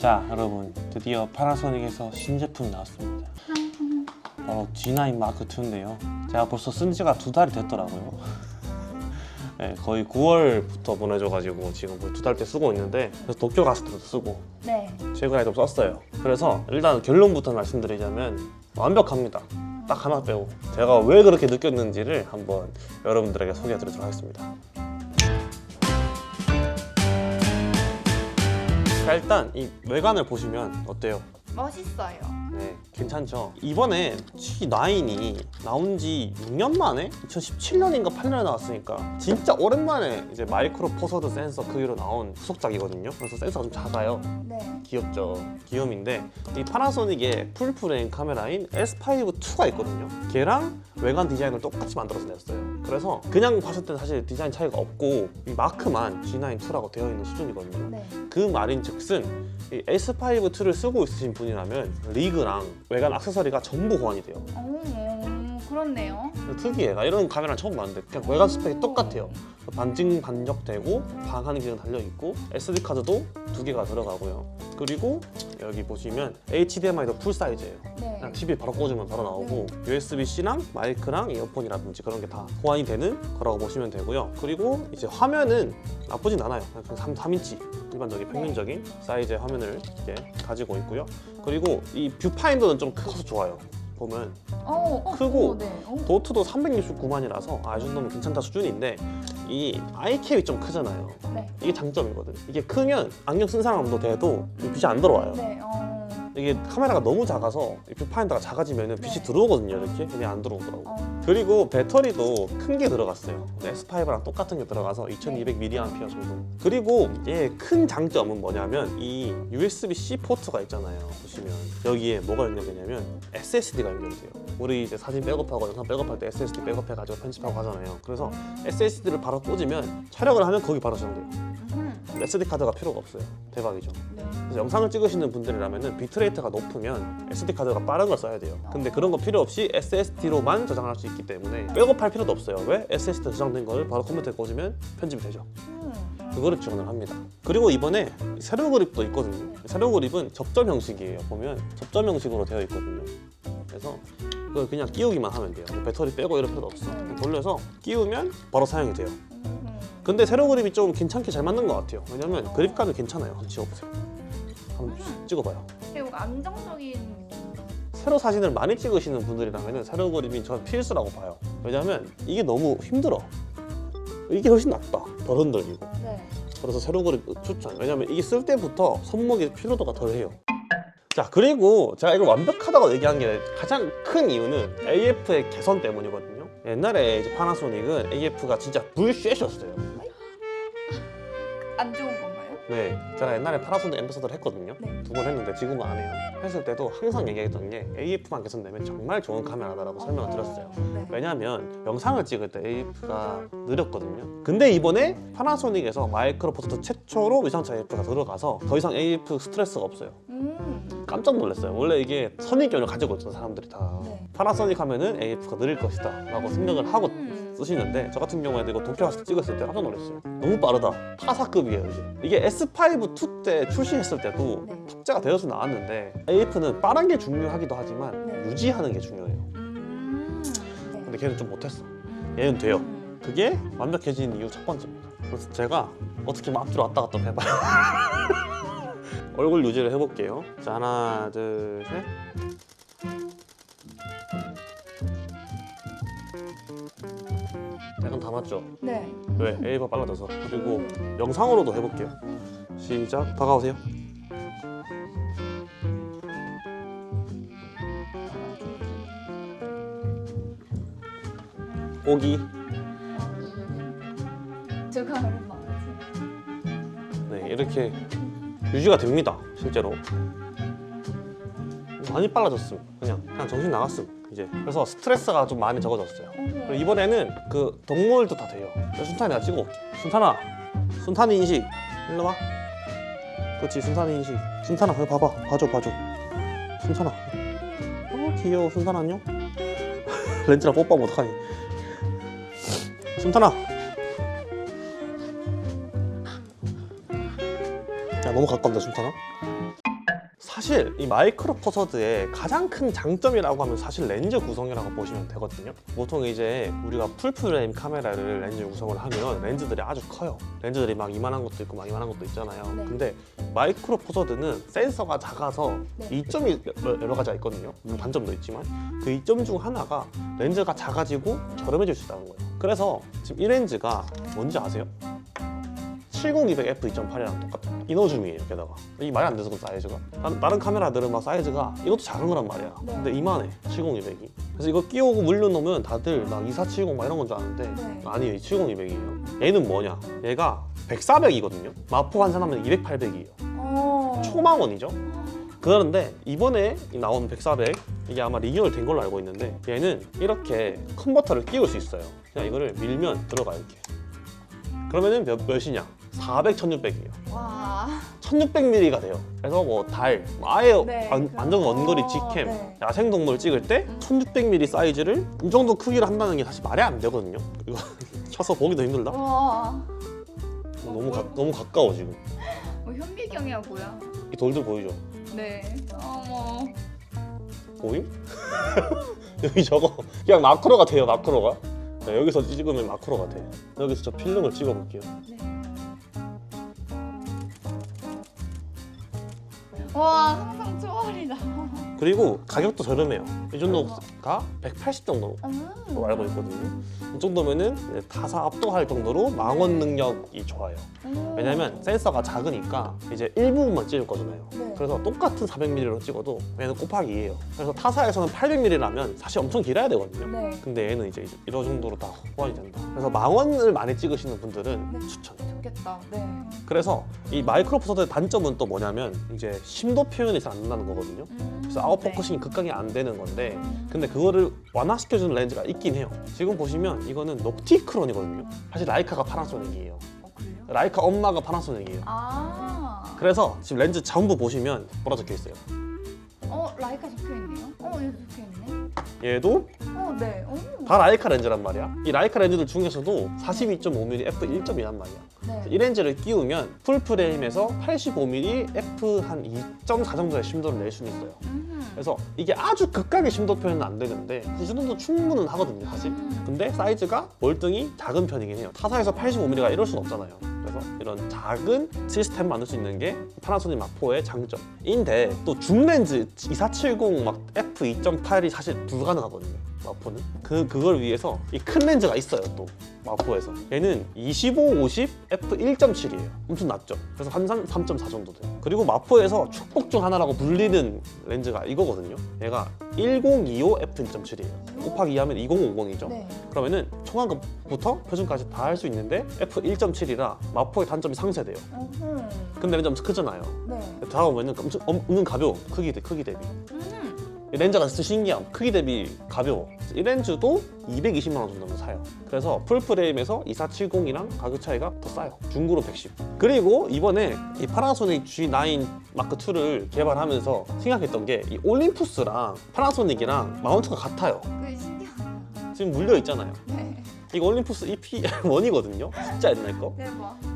자 여러분 드디어 파나소닉에서 신제품이 나왔습니다. 바로 G9 마크 2인데요. 제가 벌써 쓴 지가 두 달이 됐더라고요. 네, 거의 9월부터 보내줘가지고 지금 두 달째 쓰고 있는데 그래서 도쿄 갔을 때도 쓰고 네. 최근에 좀 썼어요. 그래서 일단 결론부터 말씀드리자면 완벽합니다. 딱 하나 빼고 제가 왜 그렇게 느꼈는지를 한번 여러분들에게 소개해드리도록 하겠습니다 자 일단 이 외관을 보시면 어때요? 멋있어요. 네, 괜찮죠. 이번에 G9이 나온 지 6년 만에 2017년인가 8년에 나왔으니까 진짜 오랜만에 이제 마이크로 포서드 센서 크기로 나온 후속작이거든요. 그래서 센서가 좀 작아요. 네. 귀엽죠. 귀염인데 이 파나소닉의 풀프레임 카메라인 S5-2가 있거든요. 걔랑 외관 디자인을 똑같이 만들어서 냈어요. 그래서 그냥 봤을 때는 사실 디자인 차이가 없고 이 마크만 G9-2라고 되어 있는 수준이거든요. 네. 그 말인 즉슨 이 S5-2를 쓰고 있으신 분이라면 리그랑 외관 액세서리가 전부 호환이 돼요. 오, 오, 그렇네요. 특이해. 나 이런 카메라는 처음 봤는데 그냥 외관 스펙이 똑같아요. 반증 반적되고 방하는 기능 달려 있고 SD 카드도 두 개가 들어가고요. 그리고 여기 보시면 HDMI도 풀 사이즈예요. 네. 그냥 TV 바로 꽂으면 바로 나오고 USB-C랑 마이크랑 이어폰이라든지 그런 게 다 호환이 되는 거라고 보시면 되고요. 그리고 이제 화면은 나쁘진 않아요. 그냥 3, 3인치 일반적인 평균적인 사이즈의 화면을 이렇게 가지고 있고요. 그리고 이 뷰파인더는 좀 커서 좋아요. 보면 어, 어, 크고 어, 네. 어. 도트도 369만이라서 아, 이 정도면 괜찮다 수준인데 이 아이캡이 좀 크잖아요. 네. 이게 장점이거든. 이게 크면 안경 쓴 사람도 돼도 이 빛이 안 들어와요. 네. 어. 이게 카메라가 너무 작아서 이 뷰파인더가 작아지면 빛이 네. 들어오거든요. 이렇게 근데 안 들어오더라고. 어. 그리고 배터리도 큰 게 들어갔어요. S5랑 똑같은 게 들어가서 2200mAh 정도. 그리고 얘 큰 장점은 뭐냐면 이 USB-C 포트가 있잖아요. 보시면 여기에 뭐가 연결되냐면 SSD가 연결돼요. 우리 이제 사진 백업하고 영상 백업할 때 SSD 백업해가지고 편집하고 하잖아요. 그래서 SSD를 바로 꽂으면 촬영을 하면 거기 바로 저장돼요. 음. SD 카드가 필요가 없어요. 대박이죠. 네. 그래서 영상을 찍으시는 분들이라면 비트레이트가 높으면 SD 카드가 빠른 걸 써야 돼요. 근데 그런 거 필요 없이 SSD로만 저장할 수 있기 때문에 백업할 필요도 없어요. 왜? SSD 저장된 걸 바로 컴퓨터에 꽂으면 편집이 되죠. 음. 그거를 지원을 합니다. 그리고 이번에 세로 그립도 있거든요. 세로 그립은 접점 형식이에요. 보면 접점 형식으로 되어 있거든요. 그래서 그걸 그냥 끼우기만 하면 돼요. 뭐 배터리 빼고 이럴 필요도 없어. 그냥 돌려서 끼우면 바로 사용이 돼요. 음. 근데 세로 그립이 좀 괜찮게 잘 맞는 것 같아요. 왜냐면 그립감이 괜찮아요. 한번 지워보세요. 한번 찍어봐요. 그리고 안정적인 세로 사진을 많이 찍으시는 분들이라면 세로 그립이 저는 필수라고 봐요. 왜냐면 이게 너무 힘들어. 이게 훨씬 낫다. 덜 흔들리고. 네. 그래서 세로 그립 추천. 왜냐면 이게 쓸 때부터 손목의 피로도가 덜해요. 자 그리고 제가 이걸 완벽하다고 얘기한 게 가장 큰 이유는 AF의 개선 때문이거든요. 옛날에 이제 파나소닉은 AF가 진짜 불쉐셨어요. 안 좋은 건가요? 네, 제가 옛날에 파나소닉 앰버서더를 했거든요. 네. 두 번 했는데 지금은 안 해요. 했을 때도 항상 얘기했던 게 AF만 개선되면 정말 좋은 카메라다라고 설명을 드렸어요. 네. 왜냐하면 영상을 찍을 때 AF가 느렸거든요. 근데 이번에 파나소닉에서 마이크로 포토 최초로 위상차 AF가 들어가서 더 이상 AF 스트레스가 없어요. 음. 깜짝 놀랐어요. 원래 이게 선입견을 가지고 있던 사람들이 다 네. 파나소닉 하면은 AF가 느릴 것이다 라고 생각을 하고 음. 쓰시는데 저 같은 경우에도 이거 도쿄 가서 찍었을 때 깜짝 놀랐어요. 너무 빠르다. 타사급이에요 이게. 이게 S5 2 때 출시했을 때도 네. 탑재가 되어서 나왔는데 AF는 빠른 게 중요하기도 하지만 네. 유지하는 게 중요해요. 음. 네. 근데 걔는 좀 못했어. 얘는 돼요. 음. 그게 완벽해진 이유 첫 번째입니다. 그래서 제가 어떻게 막 앞뒤로 왔다 갔다 해봐요. 얼굴 유지를 해볼게요. 자 하나 둘 셋. 맞죠? 네. 왜? A가 빨라져서 그리고 영상으로도 해볼게요. 시작. 다가오세요. 오기. 제가 네 이렇게 유지가 됩니다 실제로 많이 빨라졌음 그냥 그냥 정신 나갔음 이제. 그래서 스트레스가 좀 많이 적어졌어요. 그리고 이번에는 그 동물도 다 돼요. 순탄이 내가 찍어올게. 순탄아 순탄이 인식. 일로 와. 그렇지 순탄이 인식. 순탄아 여기 봐봐. 봐줘 봐줘. 순탄아. 어 귀여워. 순탄 안녕? 렌즈랑 뽀뽀하면 어떡하니? 순탄아. 야 너무 가까운데 순탄아 사실 이 마이크로 포서드의 가장 큰 장점이라고 하면 사실 렌즈 구성이라고 보시면 되거든요. 보통 이제 우리가 풀프레임 카메라를 렌즈 구성을 하면 렌즈들이 아주 커요. 렌즈들이 막 이만한 것도 있고 막 이만한 것도 있잖아요. 네. 근데 마이크로 포서드는 센서가 작아서 네. 이점이 여러- 가지가 있거든요. 물론 단점도 있지만 그 이점 중 하나가 렌즈가 작아지고 저렴해질 수 있다는 거예요. 그래서 지금 이 렌즈가 뭔지 아세요? 70-200 f2.8이랑 똑같아요. 이너줌이에요, 게다가. 이 말이 안 돼서 그 사이즈가. 다- 다른 카메라들은 막 사이즈가 이것도 작은 거란 말이야. 네. 근데 이만해, 70-200이. 그래서 이거 끼우고 물려놓으면 다들 막 2470 막 이런 건 줄 아는데 네. 아니에요, 70-200이에요. 얘는 뭐냐? 얘가 100-400이거든요. 마포 환산하면 200-800이에요. 어. 초망원이죠. 그런데 이번에 나온 100-400 이게 아마 리뉴얼 된 걸로 알고 있는데 얘는 이렇게 컨버터를 끼울 수 있어요. 그냥 이거를 밀면 들어가 이렇게. 그러면은 몇, 몇이냐? 400, 1600이에요. 와. 1600mm가 돼요. 그래서 뭐 달, 뭐 아예 네, 완, 그- 완전 원거리 어, 직캠, 네. 야생동물 찍을 때 1600mm 사이즈를 이 정도 크기를 한다는 게 사실 말이 안 되거든요. 이거 쳐서 보기도 힘들다. 와. 너무 가, 너무 가까워 지금. 뭐 현미경이야 뭐야? 이 돌들 보이죠? 네. 어머. 보임? 여기 저거 그냥 마크로가 돼요 마크로가 네, 여기서 찍으면 마크로가 돼 여기서 저 필름을 찍어볼게요 네. 와 항상 초월이다. 그리고 가격도 저렴해요 이 정도가 180 정도로 음. 알고 있거든요 이 정도면은 이제 타사 압도할 정도로 망원 능력이 좋아요 음. 왜냐면 센서가 작으니까 이제 일부분만 찍을 거잖아요 네. 그래서 똑같은 400mm로 찍어도 얘는 곱하기 2예요 그래서 타사에서는 800mm라면 사실 엄청 길어야 되거든요 네. 근데 얘는 이제 이런 정도로 다 호환이 된다. 그래서 망원을 많이 찍으시는 분들은 네. 추천. 좋겠다. 네. 그래서 이 마이크로 포서드의 단점은 또 뭐냐면 이제 심도 표현이 잘 안 된다는 거거든요. 음. 그래서 아웃 네. 포커싱이 극강이 안 되는 건데 음. 근데 그거를 완화시켜주는 렌즈가 있긴 해요. 지금 보시면 이거는 녹티크론이거든요. 사실 라이카가 파나소닉이에요. 어? 라이카 엄마가 파나소닉이에요. 아. 그래서 지금 렌즈 전부 보시면 뭐라 적혀 있어요. 어 라이카 적혀 있네요. 어 여기 적혀 있네. 얘도 어 네. 오. 다 라이카 렌즈란 말이야. 이 라이카 렌즈들 중에서도 42.5mm f1.2란 말이야. 네. 이 렌즈를 끼우면 풀 프레임에서 85mm f 한 2.4 정도의 심도를 낼 수는 있어요. 음. 그래서 이게 아주 극강의 심도 표현은 안 되는데 이 정도 충분은 하거든요, 사실. 음. 근데 사이즈가 월등히 작은 편이긴 해요. 타사에서 85mm가 이럴 순 없잖아요. 그래서 이런 작은 시스템 만들 수 있는 게 파나소닉 마포의 장점인데 또 줌렌즈 2470 막 f 2.8이 사실 불가능하거든요. 마포는? 그 그걸 위해서 이 큰 렌즈가 있어요 또. 마포에서. 얘는 25, 50 f 1.7이에요. 엄청 낮죠? 그래서 환산 3.4 정도 돼요. 그리고 마포에서 축복 중 하나라고 불리는 렌즈가 이거거든요. 얘가 1025 f 1.7이에요. 곱하기 2하면 2050이죠? 네. 그러면은 초강급부터 표준까지 다 할 수 있는데 f 1.7이라 마포의 단점이 상쇄돼요. 근데 렌즈 엄청 크잖아요. 네. 다가오면은 엄청 엄- 은근 가벼워. 크기 대 크기 대비. 음. 이 렌즈가 진짜 신기함. 크기 대비 가벼워. 이 렌즈도 220만 원 정도면 사요. 그래서 풀프레임에서 2470이랑 가격 차이가 더 싸요. 중고로 110 그리고 이번에 이 파나소닉 G9 마크2를 개발하면서 생각했던 게 이 올림푸스랑 파나소닉이랑 마운트가 같아요. 그게 신기하다. 지금 물려 있잖아요. 네. 이거 올림푸스 EP1이거든요. 진짜 옛날 대박.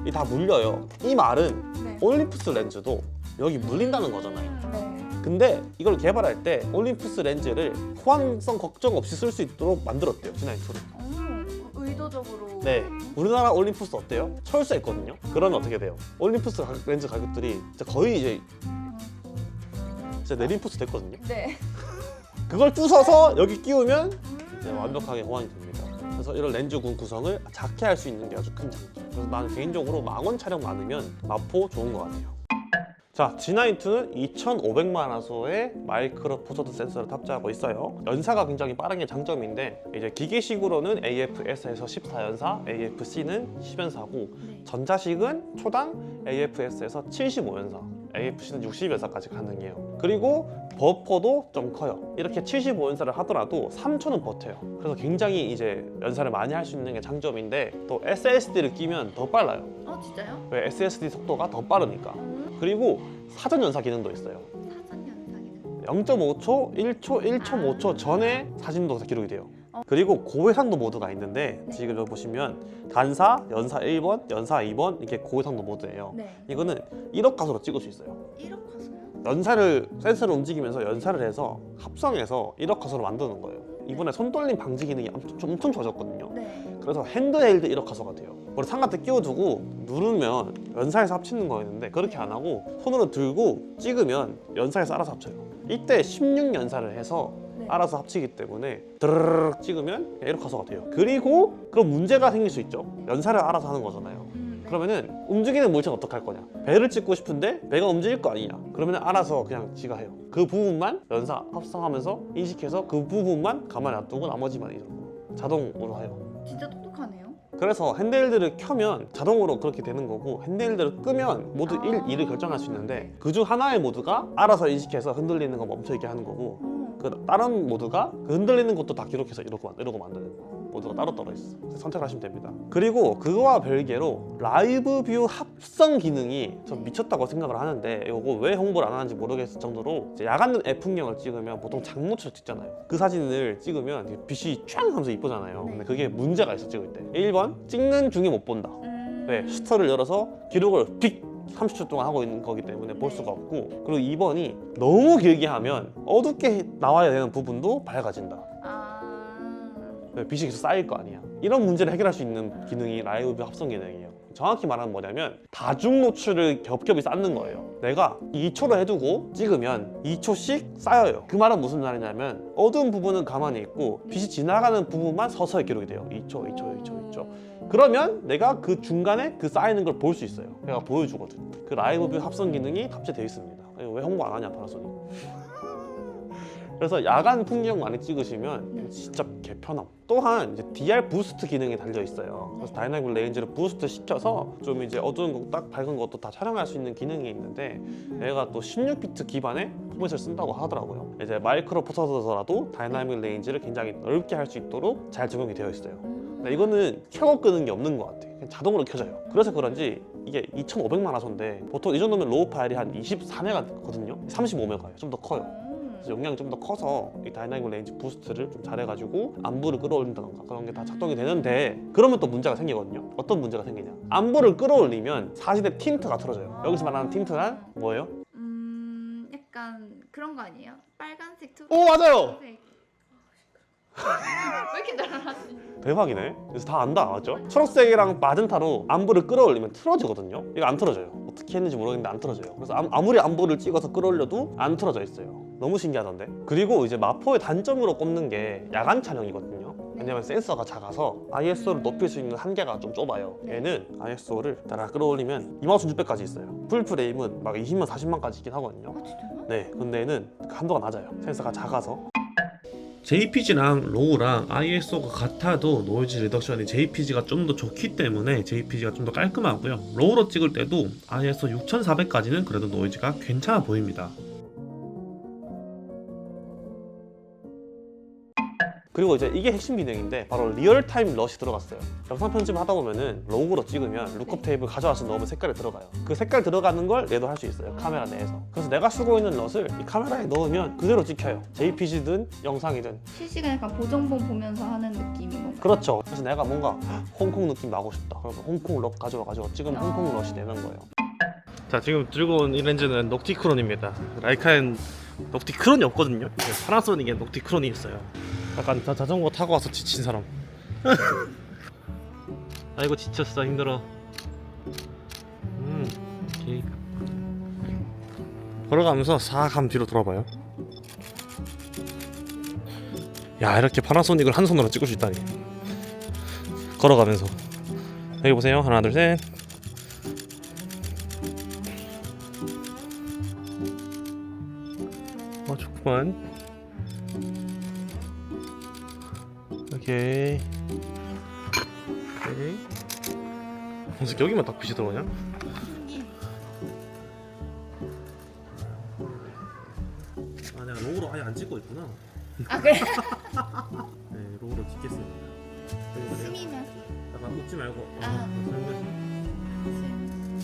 거이 다 물려요. 이 말은 네. 올림푸스 렌즈도 여기 물린다는 거잖아요. 네. 근데 이걸 개발할 때 올림푸스 렌즈를 호환성 걱정 없이 쓸 수 있도록 만들었대요 지나이트로 음, 의도적으로. 네 우리나라 올림푸스 어때요? 철수했거든요 그러면 어떻게 돼요? 올림푸스 가격- 렌즈 가격들이 진짜 거의 이제 진짜 내림푸스 됐거든요 네. 그걸 부숴서 여기 끼우면 이제 완벽하게 호환이 됩니다 그래서 이런 렌즈 군 구성을 작게 할 수 있는 게 아주 큰 장점 그래서 나는 개인적으로 망원 촬영 많으면 마포 좋은 것 같아요 자, G9-2는 2,500만 화소의 마이크로 포서드 센서를 탑재하고 있어요. 연사가 굉장히 빠른 게 장점인데 이제 기계식으로는 AF-S에서 14연사, AF-C는 10연사고 네. 전자식은 초당 AF-S에서 75연사, AF-C는 60연사까지 가능해요. 그리고 버퍼도 좀 커요. 이렇게 75연사를 하더라도 3초는 버텨요. 그래서 굉장히 이제 연사를 많이 할 수 있는 게 장점인데 또 SSD를 끼면 더 빨라요. 어 진짜요? 왜 SSD 속도가 더 빠르니까. 음. 그리고 사전 연사 기능도 있어요. 사전 연상이는. 0.5초, 1초, 1.5초 전에 사진도 다 기록이 돼요. 어. 그리고 고해상도 모드가 있는데 네. 지금 여기 보시면 단사, 연사 1번, 연사 2번 이게 고해상도 모드예요. 네. 이거는 1억 가소로 찍을 수 있어요. 1억 가서요? 연사를 센서를 움직이면서 연사를 해서 합성해서 1억 화소로 만드는 거예요. 이번에 손떨림 방지 기능이 엄청, 좀 엄청 좋아졌거든요. 네. 그래서 핸드헬드 1억 화소가 돼요. 머리 삼각대 끼워두고 누르면 연사에서 합치는 거였는데 그렇게 안 하고 손으로 들고 찍으면 연사에서 알아서 합쳐요. 이때 16연사를 해서 네. 알아서 합치기 때문에 드르륵 찍으면 1억 화소가 돼요. 그리고 그럼 문제가 생길 수 있죠. 연사를 알아서 하는 거잖아요. 음, 네. 그러면은 움직이는 물체는 어떻게 할 거냐? 배를 찍고 싶은데 배가 움직일 거 아니냐? 그러면 알아서 그냥 지가 해요. 그 부분만 연사 합성하면서 인식해서 그 부분만 가만히 놔두고 나머지만 이런 거 자동으로 해요. 진짜 똑똑하네요. 그래서 핸드헬드를 켜면 자동으로 그렇게 되는 거고 핸드헬드를 끄면 모두 아. 1, 2를 결정할 수 있는데 그중 하나의 모드가 알아서 인식해서 흔들리는 거 멈춰있게 하는 거고 어. 그 다른 모드가 그 흔들리는 것도 다 기록해서 이러고, 만- 이러고 만드는 모드가 따로 따로 있어. 그래서 선택하시면 됩니다. 그리고 그거와 별개로 라이브 뷰 합성 기능이 좀 미쳤다고 생각을 하는데 이거 왜 홍보를 안 하는지 모르겠을 정도로 야간 애풍경을 찍으면 보통 장노출 찍잖아요. 그 사진을 찍으면 빛이 쫙 하면서 이쁘잖아요. 근데 그게 문제가 있어 찍을 때. 1번 찍는 중에 못 본다. 음. 왜? 슈터를 열어서 기록을 빅 30초 동안 하고 있는 거기 때문에 볼 수가 없고 그리고 2번이 너무 길게 하면 어둡게 나와야 되는 부분도 밝아진다. 아. 왜? 빛이 계속 쌓일 거 아니야. 이런 문제를 해결할 수 있는 기능이 라이브 합성 기능이에요. 정확히 말하면 뭐냐면 다중 노출을 겹겹이 쌓는 거예요. 내가 2초로 해두고 찍으면 2초씩 쌓여요. 그 말은 무슨 말이냐면 어두운 부분은 가만히 있고 빛이 지나가는 부분만 서서히 기록이 돼요. 2초, 2초, 2초, 2초. 그러면 내가 그 중간에 그 쌓이는 걸 볼 수 있어요. 내가 보여주거든. 그 라이브 뷰 합성 기능이 탑재되어 있습니다. 왜 홍보 안 하냐 파나소닉. 그래서 야간 풍경 많이 찍으시면 진짜 개편함. 또한 이제 DR 부스트 기능이 달려 있어요. 그래서 다이나믹 레인지를 부스트 시켜서 좀 이제 어두운 거 딱 밝은 것도 다 촬영할 수 있는 기능이 있는데 얘가 또 16비트 기반의 포맷을 쓴다고 하더라고요. 이제 마이크로 포터더라도 다이나믹 레인지를 굉장히 넓게 할 수 있도록 잘 적용이 되어 있어요. 근데 이거는 켜고 끄는 게 없는 것 같아. 그냥 자동으로 켜져요. 그래서 그런지 이게 2,500만 화소인데 보통 이 정도면 로우 파일이 한 24메가거든요. 35메가예요. 좀 더 커요. 음. 그래서 용량이 좀 더 커서 이 다이나믹 레인지 부스트를 좀 잘해가지고 안부를 끌어올린다던가 그런 게 다 작동이 되는데 그러면 또 문제가 생기거든요. 어떤 문제가 생기냐? 안부를 끌어올리면 사진의 틴트가 틀어져요. 여기서 말하는 틴트는 뭐예요? 음, 약간 그런 거 아니에요? 빨간색, 초록. 오 맞아요. 왜 이렇게 잘하지? 대박이네. 그래서 다 안다 맞죠? 초록색이랑 마젠타로 안부를 끌어올리면 틀어지거든요. 이거 안 틀어져요. 어떻게 했는지 모르겠는데 안 틀어져요. 그래서 암- 아무리 안부를 찍어서 끌어올려도 안 틀어져 있어요. 너무 신기하던데. 그리고 이제 마포의 단점으로 꼽는 게 야간 촬영이거든요. 왜냐면 센서가 작아서 ISO를 높일 수 있는 한계가 좀 좁아요. 얘는 ISO를 따라 끌어올리면 21600까지 있어요. 풀 프레임은 막 20만 40만까지 있긴 하거든요. 아 진짜요? 네, 근데 얘는 그 한도가 낮아요. 센서가 작아서. JPG랑 로우랑 ISO가 같아도 노이즈 리덕션이 JPG가 좀 더 좋기 때문에 JPG가 좀 더 깔끔하고요. 로우로 찍을 때도 ISO 6400까지는 그래도 노이즈가 괜찮아 보입니다. 그리고 이제 이게 핵심 기능인데 바로 리얼타임 럿이 들어갔어요. 영상 편집 하다 보면은 로그로 찍으면 룩업 테이블 가져와서 넣으면 색깔이 들어가요. 그 색깔 들어가는 걸 얘도 할 수 있어요. 카메라 내에서. 그래서 내가 쓰고 있는 럿을 이 카메라에 넣으면 그대로 찍혀요. JPG든 영상이든. 실시간 약간 보정본 보면서 하는 느낌인 건가요? 그렇죠. 그래서 내가 뭔가 홍콩 느낌 나고 싶다. 그러면 홍콩 럿 가져와 가지고 찍으면 홍콩 럿이 되는 거예요. 자 지금 들고 온 이 렌즈는 녹티크론입니다. 라이카엔 녹티크론이 없거든요. 파나소닉에 녹티크론이 있어요. 약간 자, 자전거 타고 와서 지친 사람. 아이고 지쳤어 힘들어. 음, 오케이. 걸어가면서 싹한 뒤로 돌아봐요. 야 이렇게 파나소닉을 한 손으로 찍을 수 있다니. 걸어가면서 여기 보세요 하나 둘 셋. 어 좋구만. 오케이. 오케이. 무슨 여기만 딱 빛이 들어오냐? 아 내가 로우로 아예 안 찍고 있구나. 아 그래? 네 로우로 찍겠습니다. 스미면 약간 웃지 말고. 아.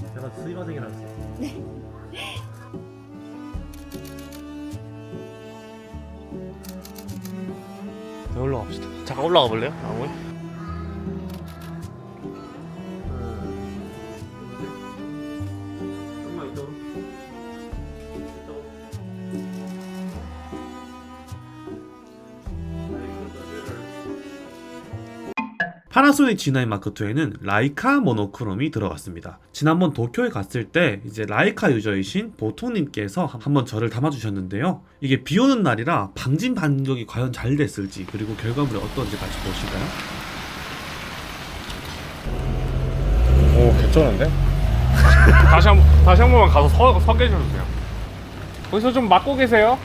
어, 제가 수의과정이라 했어. 네. 올라가 볼래요? 나무에? 파나소닉 G9 마크 2에는 라이카 모노크롬이 들어갔습니다. 지난번 도쿄에 갔을 때 이제 라이카 유저이신 보통님께서 한번 저를 담아주셨는데요. 이게 비 오는 날이라 방진 반격이 과연 잘 됐을지 그리고 결과물이 어떤지 같이 보실까요? 오 개쩌는데? 다시 한 다시 한 번만 가서 서, 서 계셔주세요. 거기서 좀 맡고 계세요.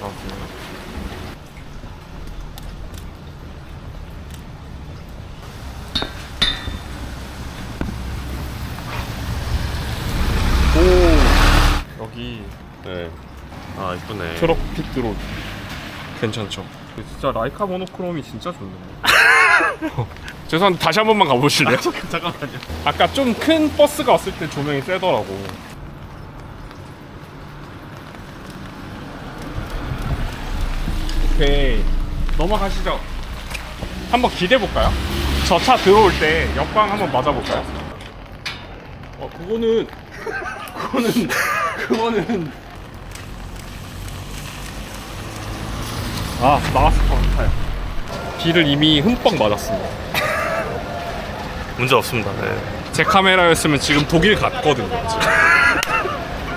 고맙습니다. 오 여기 네. 아 이쁘네. 트럭 핏드로 괜찮죠? 진짜 라이카 모노크롬이 진짜 좋네요. 죄송한데 다시 한 번만 가보실래요? 잠깐만요. 아까 좀 큰 버스가 왔을 때 조명이 세더라고. 오케이 넘어가시죠. 한번 기대 볼까요? 저 차 들어올 때 역광 한번 맞아 볼까요? 어 그거는 그거는 그거는 아 나왔을 것 같아요. 비를 이미 흠뻑 맞았습니다. 문제 없습니다. 네. 제 카메라였으면 지금 독일 갔거든요. 지금.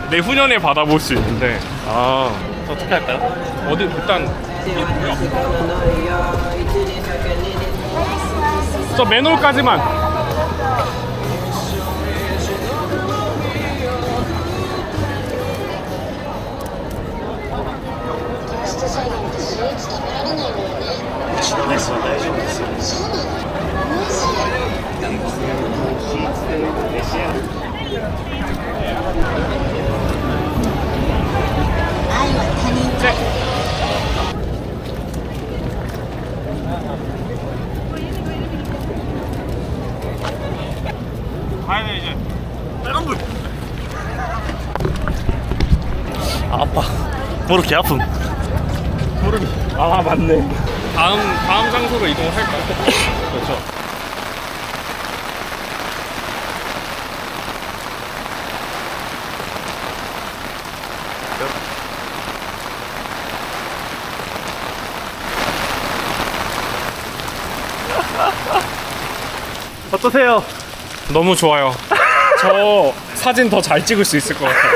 내후년에 받아볼 수 있는데 아 어떻게 할까요? 어디 일단 저 맨홀까지만 가야 돼 이제 아, 아빠. 무릎 개 아픔. 무릎이 아 맞네 다음 다음 장소로 이동할까요? 그렇죠 어떠세요? 너무 좋아요 저 사진 더 잘 찍을 수 있을 것 같아요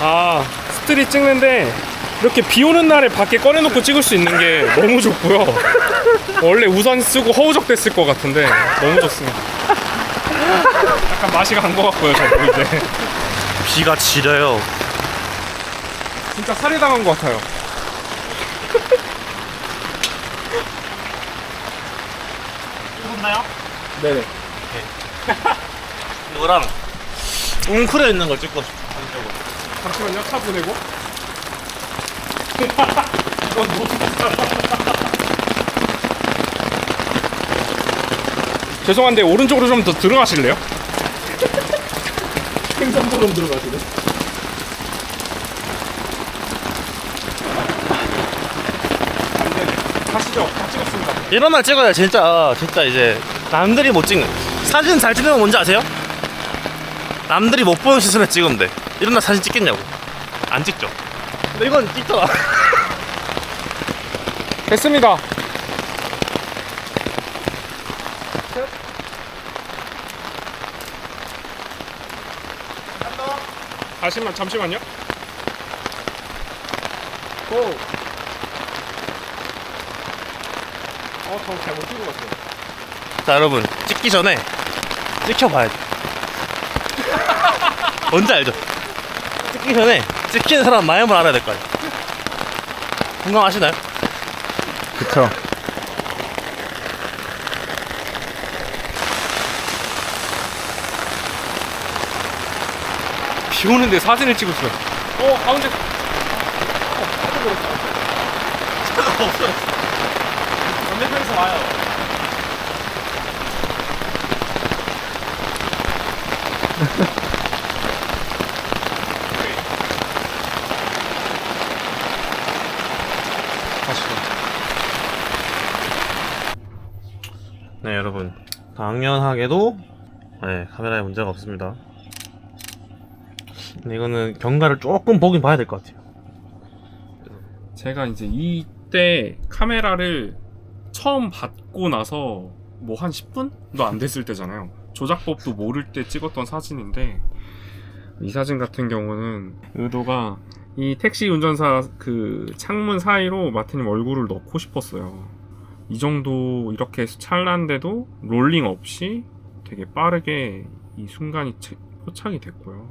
아 스트릿 찍는데 이렇게 비 오는 날에 밖에 꺼내놓고 찍을 수 있는 게 너무 좋고요. 원래 우산 쓰고 허우적댔을 것 같은데 너무 좋습니다. 약간 맛이 간 것 같고요 저도 이제 비가 지려요. 진짜 살해당한 것 같아요. 찍었나요? 네네. 이거랑 웅크려 있는 걸 찍고 싶어. 잠시만요 차 보내고 이건 너무 죄송한데 오른쪽으로 좀 더 들어가실래요? 횡단보로 들어가시네. 안되네 가시죠. 다 찍었습니다. 이런 날 찍어야 진짜 진짜 이제 남들이 못 찍는. 사진 잘 찍는 건 뭔지 아세요? 남들이 못 보는 시선에 찍으면 돼. 이런 날 사진 찍겠냐고. 안 찍죠 근데 이건 찍더라 됐습니다. 잠시만 잠시만요. 고! 어, 저 잘못 찍은 것 같아요. 자 여러분 찍기 전에 찍혀봐야 돼 뭔지 알죠? 찍기 전에 찍히는 사람 마음을 알아야 될 거 아니에요. 공감하시나요? 그쵸. 비 오는데 사진을 찍을 수가 어 가운데. 반대편에서 와요 네 여러분 당연하게도 네, 카메라에 문제가 없습니다 근데 이거는 경과를 조금 보긴 봐야 될 것 같아요. 제가 이제 이때 카메라를 처음 받고 나서 뭐 한 10분도 안 됐을 때잖아요. 조작법도 모를 때 찍었던 사진인데 이 사진 같은 경우는 의도가 이 택시 운전사 그 창문 사이로 마트님 얼굴을 넣고 싶었어요. 이 정도 이렇게 찰나인데도 롤링 없이 되게 빠르게 이 순간이 채- 포착이 됐고요.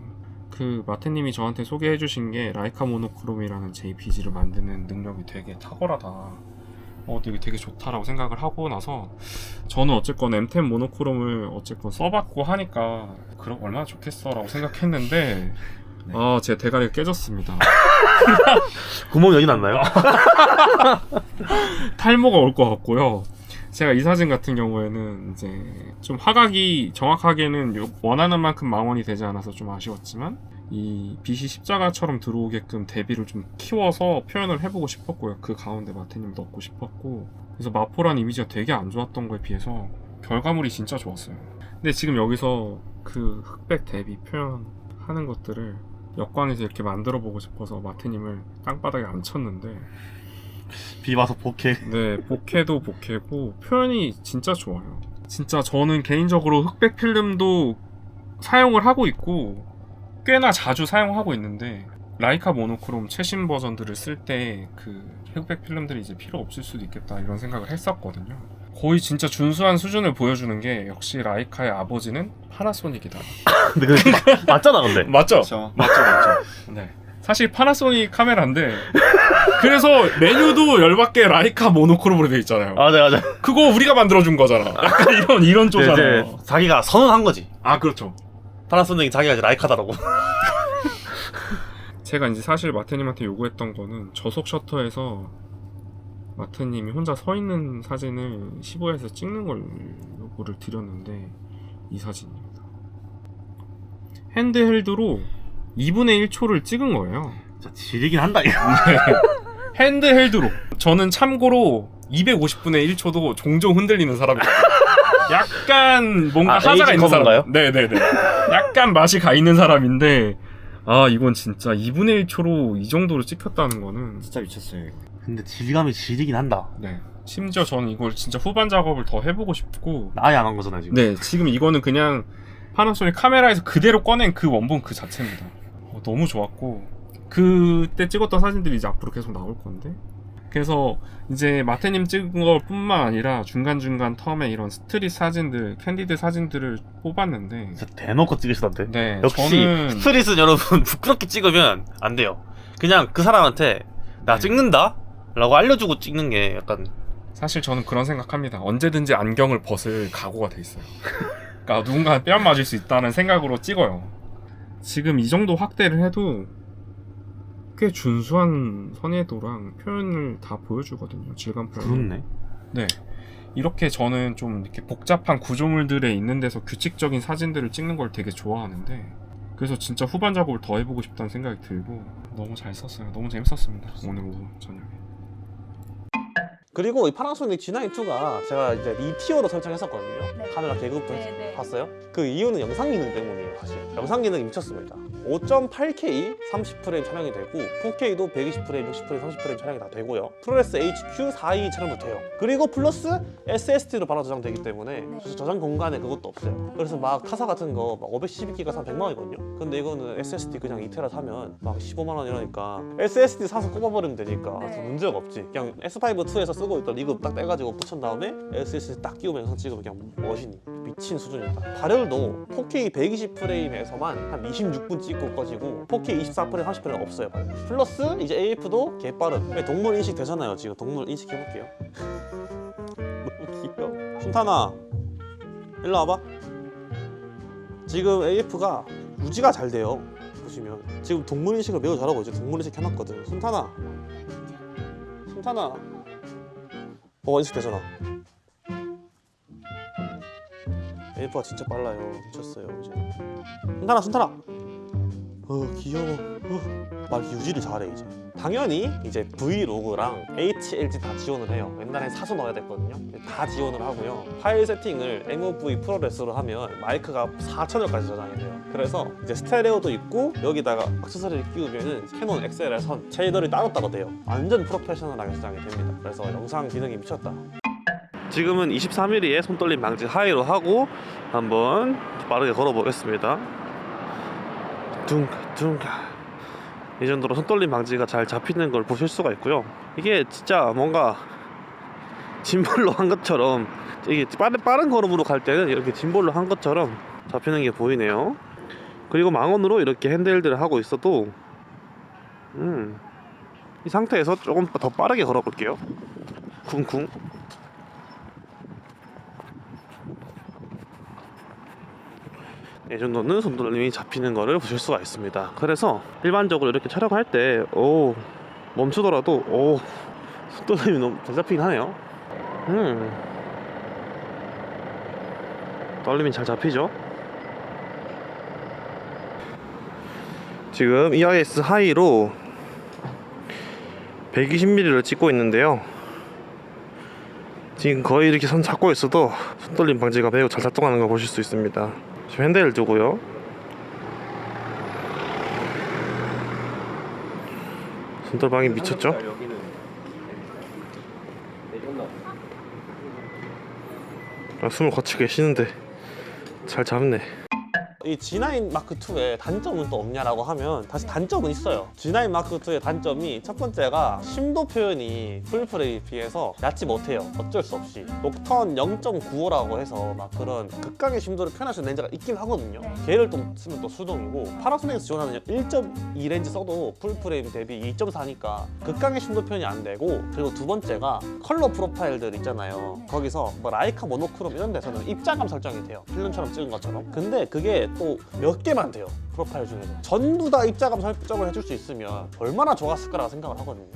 그 마테님이 저한테 소개해 주신 게 라이카 모노크롬이라는 JPG를 만드는 능력이 되게 탁월하다. 어, 되게 되게 좋다라고 생각을 하고 나서 저는 어쨌건 M10 모노크롬을 어쨌건 써봤고 하니까 그럼 얼마나 좋겠어라고 생각했는데 아, 제 대가리가 깨졌습니다. 구멍 여기 났나요? 탈모가 올 것 같고요. 제가 이 사진 같은 경우에는 이제 좀 화각이 정확하게는 요- 원하는 만큼 망원이 되지 않아서 좀 아쉬웠지만 이 빛이 십자가처럼 들어오게끔 대비를 좀 키워서 표현을 해보고 싶었고요. 그 가운데 마태님 넣고 싶었고 그래서 마포란 이미지가 되게 안 좋았던 거에 비해서 결과물이 진짜 좋았어요. 근데 지금 여기서 그 흑백 대비 표현하는 것들을 역광에서 이렇게 만들어 보고 싶어서 마태님을 땅바닥에 앉혔는데 비 와서 복해. 네, 복해도 복해고 표현이 진짜 좋아요. 진짜 저는 개인적으로 흑백 필름도 사용을 하고 있고 꽤나 자주 사용하고 있는데 라이카 모노크롬 최신 버전들을 쓸 때 그 흑백 필름들이 이제 필요 없을 수도 있겠다 이런 생각을 했었거든요. 거의 진짜 준수한 수준을 보여주는 게 역시 라이카의 아버지는 파나소닉이다. 근데 그 맞잖아 근데. 맞죠? 그렇죠. 맞죠, 맞죠. 네. 사실 파나소닉 카메라인데 그래서 메뉴도 열받게 라이카 모노크롬으로 돼 있잖아요. 맞아 맞아. 그거 우리가 만들어준 거잖아. 약간 이런 이런 이제, 쪼잖아요. 이제 자기가 선언한 거지. 아 그렇죠. 파나소닉이 자기가 이제 라이카다라고. 제가 이제 사실 마태님한테 요구했던 거는 저속 셔터에서 마태님이 혼자 서 있는 사진을 15에서 찍는 걸 요구를 드렸는데 이 사진입니다. 핸드헬드로 2분의 1초를 찍은 거예요. 진짜 지리긴 한다 이거. 핸드헬드로. 저는 참고로 250분의 1초도 종종 흔들리는 사람이거든요. 약간 뭔가 아, 하자가 있는 사람. 네네네. 약간 맛이 가 있는 사람인데 아 이건 진짜 2분의 1초로 이 정도로 찍혔다는 거는 진짜 미쳤어요. 이거. 근데 질감이 지리긴 한다. 네. 심지어 저는 이걸 진짜 후반 작업을 더 해보고 싶고 나 아예 안 한 거잖아 지금. 네 지금 이거는 그냥 파나소닉 카메라에서 그대로 꺼낸 그 원본 그 자체입니다. 어, 너무 좋았고 그때 찍었던 사진들이 이제 앞으로 계속 나올 건데 그래서 이제 마태님 찍은 것뿐만 아니라 중간중간 텀에 이런 스트릿 사진들 캔디드 사진들을 뽑았는데 진짜 대놓고 찍으시던데. 네 역시 저는 스트릿은 여러분 부끄럽게 찍으면 안 돼요. 그냥 그 사람한테 나 네. 찍는다 라고 알려주고 찍는 게 약간 사실 저는 그런 생각합니다. 언제든지 안경을 벗을 각오가 돼 있어요. 그러니까 누군가 뺨 맞을 수 있다는 생각으로 찍어요. 지금 이 정도 확대를 해도 꽤 준수한 선회도랑 표현을 다 보여주거든요. 질감 표현. 부럽네. 네. 이렇게 저는 좀 이렇게 복잡한 구조물들에 있는 데서 규칙적인 사진들을 찍는 걸 되게 좋아하는데 그래서 진짜 후반 작업을 더 해보고 싶다는 생각이 들고 너무 잘 썼어요. 너무 재밌었습니다. 오늘 오후 저녁에. 그리고 이 파나소닉 G9-2가 제가 이제 2티어로 설정했었거든요. 네. 카메라 계급 네, 네. 봤어요? 그 이유는 영상 기능 때문이에요, 사실. 영상 기능이 미쳤습니다. 5.8K 30프레임 촬영이 되고 4K도 120프레임, 60프레임, 30프레임 촬영이 다 되고요. 프로레스 HQ 4.2 촬영도 돼요. 그리고 플러스 SSD로 바로 저장되기 때문에 네. 저장 공간에 그것도 없어요. 그래서 막 타사 같은 거 512기가 한 100만 원이거든요. 근데 이거는 SSD 그냥 2테라 사면 막 15만 원 이러니까 SSD 사서 꼽아버리면 되니까 네. 문제가 없지. 그냥 S5-2에서 쓰고 있던 리그 딱 떼가지고 붙인 다음에 SSD 딱 끼우면 영상 찍으면 그냥 멋이니 미친 수준이다. 발열도 4K 120프레임에서만 한 26분 찍고 꺼지고 4K 24프레임 30프레임 없어요. 발열. 플러스 이제 AF도 개빠름. 네, 동물 인식 되잖아요. 지금 동물 인식해볼게요. 너무 귀여워. 순탄아, 일로 와봐. 지금 AF가 유지가 잘 돼요. 보시면 지금 동물 인식을 매우 잘하고 이제 동물 인식 해놨거든. 순탄아, 순탄아. 어 인식 되잖아. AF가 진짜 빨라요. 미쳤어요 이제. 순탄아, 순탄아. 어 귀여워. 어. 막 이렇게 유지를 잘해 이제. 당연히 이제 브이로그랑 HLG 다 지원을 해요. 옛날엔 사서 넣어야 됐거든요. 다 지원을 하고요. 파일 세팅을 MOV 프로레스로 하면 마이크가 4채널까지 저장이 돼요. 그래서 이제 스테레오도 있고 여기다가 액세서리를 끼우면은 캐논 XLR 선 쉐이더를 따로따로 돼요. 완전 프로페셔널하게 저장이 됩니다. 그래서 영상 기능이 미쳤다. 지금은 23mm의 손떨림 방지 하이로 하고 한번 빠르게 걸어보겠습니다. 둥가 둥가 이 정도로 손떨림 방지가 잘 잡히는 걸 보실 수가 있고요. 이게 진짜 뭔가 짐볼로 한 것처럼 이게 빠른 빠른 걸음으로 갈 때는 이렇게 짐볼로 한 것처럼 잡히는 게 보이네요. 그리고 망원으로 이렇게 핸들들을 하고 있어도 음. 이 상태에서 조금 더 빠르게 걸어볼게요. 쿵쿵. 이 정도는 손떨림이 잡히는 거를 보실 수가 있습니다. 그래서 일반적으로 이렇게 촬영할 때, 오, 멈추더라도, 오, 손떨림이 너무 잘 잡히긴 하네요. 음. 떨림이 잘 잡히죠? 지금 EIS 하이로 120mm를 찍고 있는데요. 지금 거의 이렇게 선 잡고 있어도 손떨림 방지가 매우 잘 작동하는 걸 보실 수 있습니다. 지금 핸들을 두고요. 손떨방이 미쳤죠? 아, 숨을 거치게 쉬는데 잘 잡네. 이 G9 마크 2의 단점은 또 없냐라고 하면 다시 단점은 있어요. G9 마크 2의 단점이 첫 번째가 심도 표현이 풀프레임에 비해서 얕지 못해요. 어쩔 수 없이 녹턴 0.95라고 해서 막 그런 극강의 심도를 표현할 수 있는 렌즈가 있긴 하거든요. 걔를 또 쓰면 또 수동이고 파나소닉에서 지원하는 1.2 렌즈 써도 풀프레임 대비 2.4니까 극강의 심도 표현이 안 되고 그리고 두 번째가 컬러 프로파일들 있잖아요. 거기서 뭐 라이카 모노크롬 이런 데서는 입자감 설정이 돼요. 필름처럼 찍은 것처럼. 근데 그게 또 몇 개만 돼요. 프로파일 중에서. 전부 다 입자감 설정을 해줄 수 있으면 얼마나 좋았을 거라고 생각을 하거든요.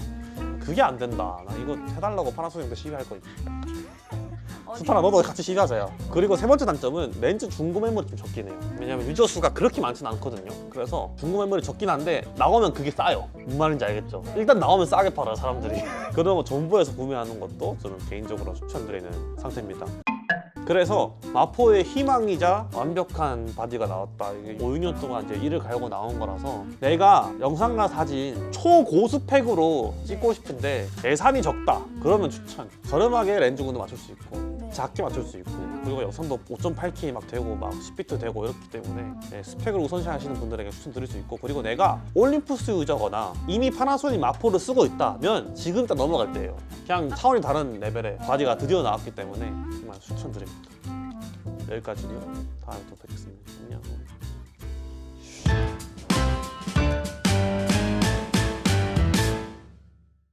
그게 안 된다. 나 이거 해달라고 파나소닉도 시위할 거니까. 스타라 너도 같이 시위하자요. 그리고 세 번째 단점은 렌즈 중고 메모리 좀 적긴 해요. 왜냐면 유저 수가 그렇게 많지는 않거든요. 그래서 중고 메모리 적긴 한데 나오면 그게 싸요. 무슨 말인지 알겠죠? 일단 나오면 싸게 팔아요 사람들이. 그러면 정부에서 구매하는 것도 저는 개인적으로 추천드리는 상태입니다. 그래서 마포의 희망이자 완벽한 바디가 나왔다. 이게 5, 6년 동안 이제 일을 갈고 나온 거라서 내가 영상과 사진 초고스펙으로 찍고 싶은데 예산이 적다. 그러면 추천. 저렴하게 렌즈 군도 맞출 수 있고 작게 맞출 수 있고 그리고 영상도 5.8K 막 되고 막 10비트 되고 이렇기 때문에 네, 스펙을 우선시 하시는 분들에게 추천드릴 수 있고 그리고 내가 올림푸스 유저거나 이미 파나소닉 마포를 쓰고 있다면 지금 딱 넘어갈 때예요. 그냥 차원이 다른 레벨의 바디가 드디어 나왔기 때문에 정말 추천드립니다. 여기까지고요. 다음에 또 뵙겠습니다. 안녕.